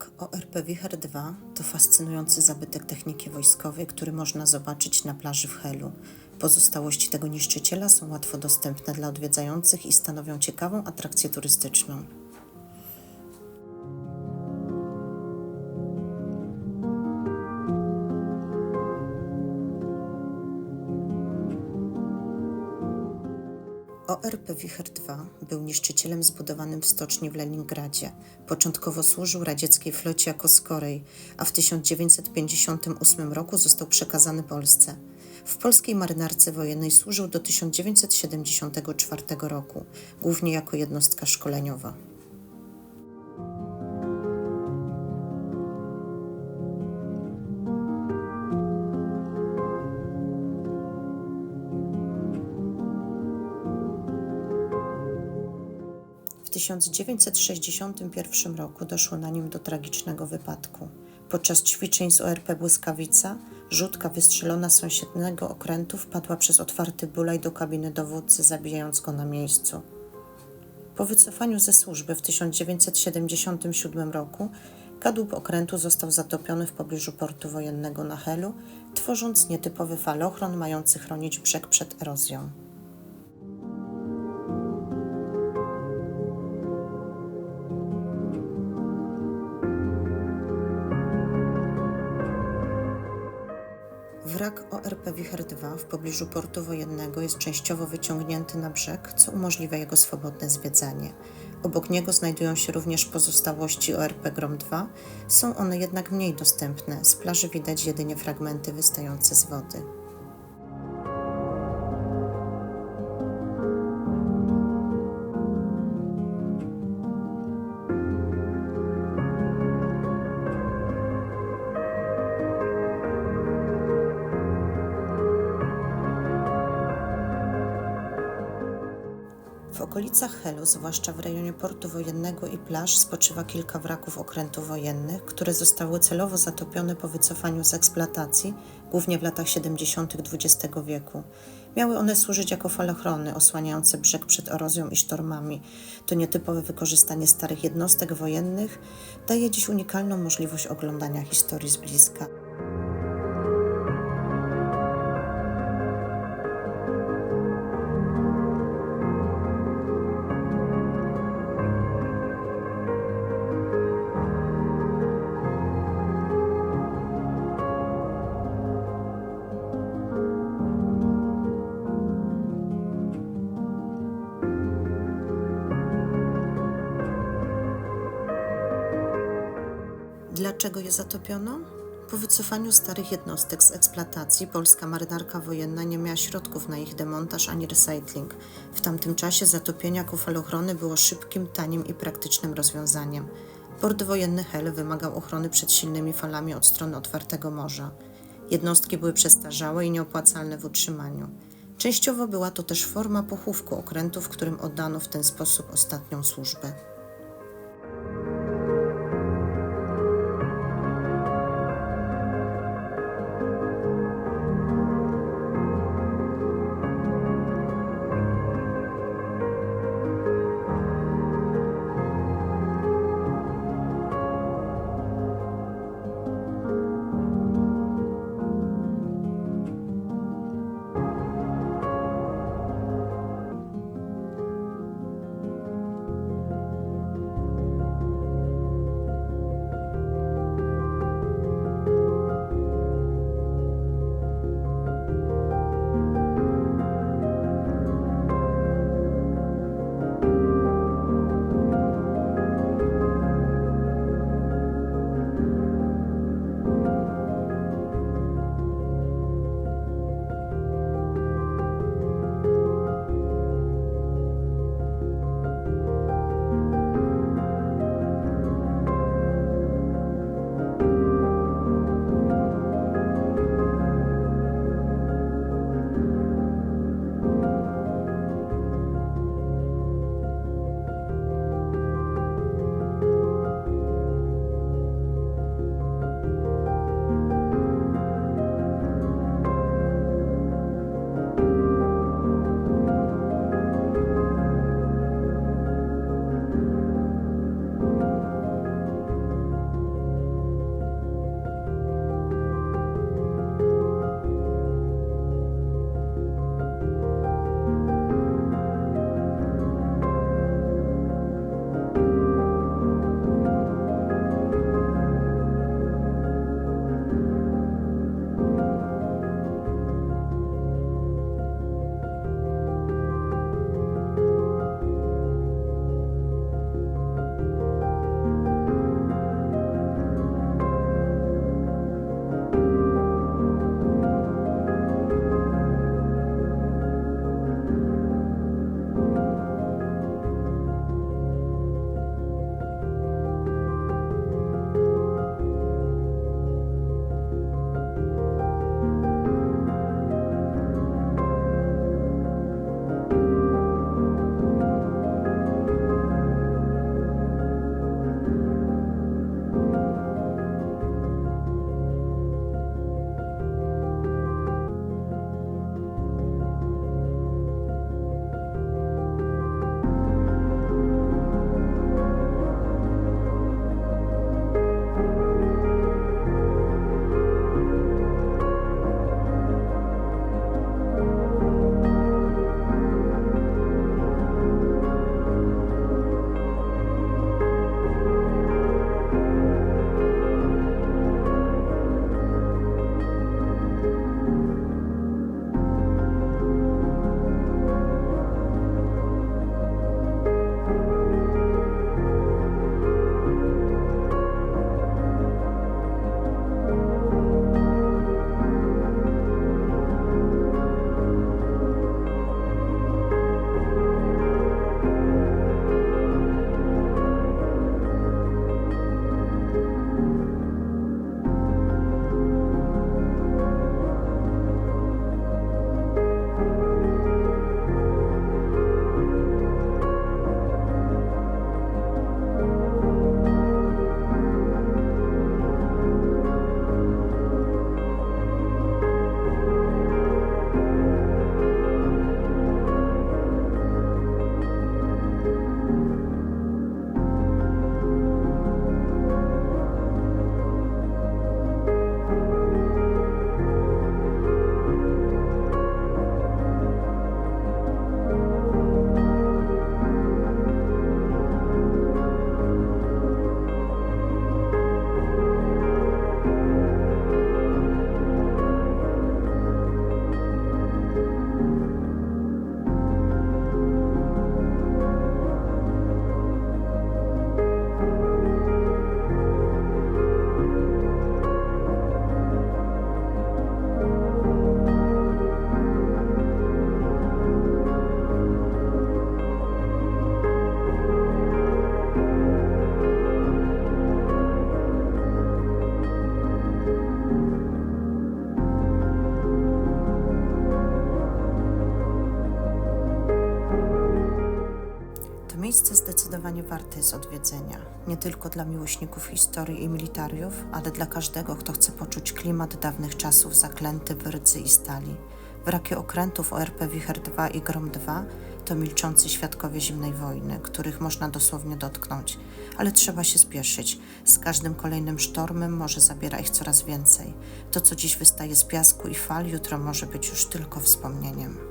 Wrak ORP Wicher 2 to fascynujący zabytek techniki wojskowej, który można zobaczyć na plaży w Helu. Pozostałości tego niszczyciela są łatwo dostępne dla odwiedzających i stanowią ciekawą atrakcję turystyczną. ORP Wicher II był niszczycielem zbudowanym w stoczni w Leningradzie. Początkowo służył radzieckiej flocie jako skorej, a w 1958 roku został przekazany Polsce. W polskiej marynarce wojennej służył do 1974 roku, głównie jako jednostka szkoleniowa. 1961 roku doszło na nim do tragicznego wypadku. Podczas ćwiczeń z ORP Błyskawica rzutka wystrzelona z sąsiedniego okrętu wpadła przez otwarty bulaj do kabiny dowódcy, zabijając go na miejscu. Po wycofaniu ze służby w 1977 roku kadłub okrętu został zatopiony w pobliżu portu wojennego na Helu, tworząc nietypowy falochron mający chronić brzeg przed erozją. Wrak ORP Wicher 2 w pobliżu portu wojennego jest częściowo wyciągnięty na brzeg, co umożliwia jego swobodne zwiedzanie. Obok niego znajdują się również pozostałości ORP Grom 2, są one jednak mniej dostępne, z plaży widać jedynie fragmenty wystające z wody. Okolicach Helu, zwłaszcza w rejonie portu wojennego i plaż, spoczywa kilka wraków okrętów wojennych, które zostały celowo zatopione po wycofaniu z eksploatacji, głównie w latach 70. XX wieku. Miały one służyć jako falochrony osłaniające brzeg przed erozją i sztormami. To nietypowe wykorzystanie starych jednostek wojennych daje dziś unikalną możliwość oglądania historii z bliska. Dlaczego je zatopiono? Po wycofaniu starych jednostek z eksploatacji polska marynarka wojenna nie miała środków na ich demontaż ani recykling. W tamtym czasie zatopienie jako falochrony było szybkim, tanim i praktycznym rozwiązaniem. Port wojenny Hel wymagał ochrony przed silnymi falami od strony otwartego morza. Jednostki były przestarzałe i nieopłacalne w utrzymaniu. Częściowo była to też forma pochówku okrętów, którym oddano w ten sposób ostatnią służbę. Zdecydowanie warte jest odwiedzenia. Nie tylko dla miłośników historii i militariów, ale dla każdego, kto chce poczuć klimat dawnych czasów zaklęty w rdzy i stali. Wraki okrętów ORP Wicher 2 i Grom 2 to milczący świadkowie zimnej wojny, których można dosłownie dotknąć, ale trzeba się spieszyć. Z każdym kolejnym sztormem może zabiera ich coraz więcej. To, co dziś wystaje z piasku i fal, jutro może być już tylko wspomnieniem.